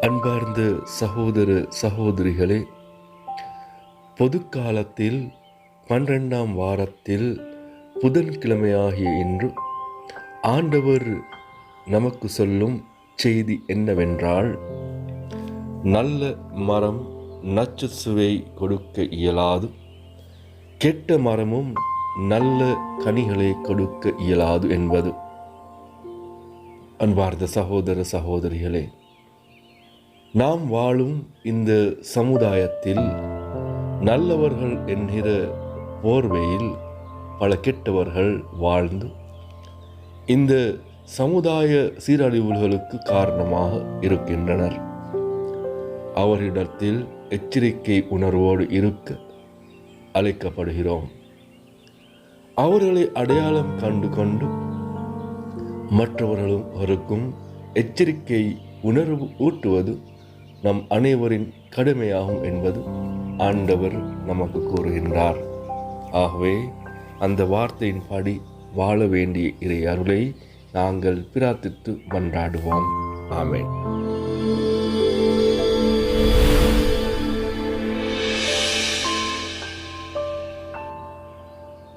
அன்பார்ந்த சகோதர சகோதரிகளே பொது காலத்தில் பன்னிரெண்டாம் வாரத்தில் புதன்கிழமையாகிய இன்று ஆண்டவர் நமக்கு சொல்லும் செய்தி என்னவென்றால் நல்ல மரம் நச்சு சுவை கொடுக்க இயலாது கெட்ட மரமும் நல்ல கனிகளை கொடுக்க இயலாது என்பது. அன்பார்ந்த சகோதர சகோதரிகளே நாம் வாழும் இந்த சமுதாயத்தில் நல்லவர்கள் என்கிற போர்வையில் பல கெட்டவர்கள் வாழ்ந்து இந்த சமுதாய சீரழிவுகளுக்கு காரணமாக இருக்கின்றனர். அவரிடத்தில் எச்சரிக்கை உணர்வோடு இருக்க அழைக்கப்படுகிறோம். அவர்களை அடையாளம் கண்டு கொண்டு மற்றவர்களும் அவருக்கும் எச்சரிக்கை உணர்வு ஊட்டுவது நம் அனைவரின் கடமையாகும் என்பது ஆண்டவர் நமக்கு கூறுகின்றார். ஆகவே அந்த வார்த்தையின் படி வாழ வேண்டிய இறை அருளை நாங்கள் பிரார்த்தித்து மன்றாடுவோம். ஆமேன்.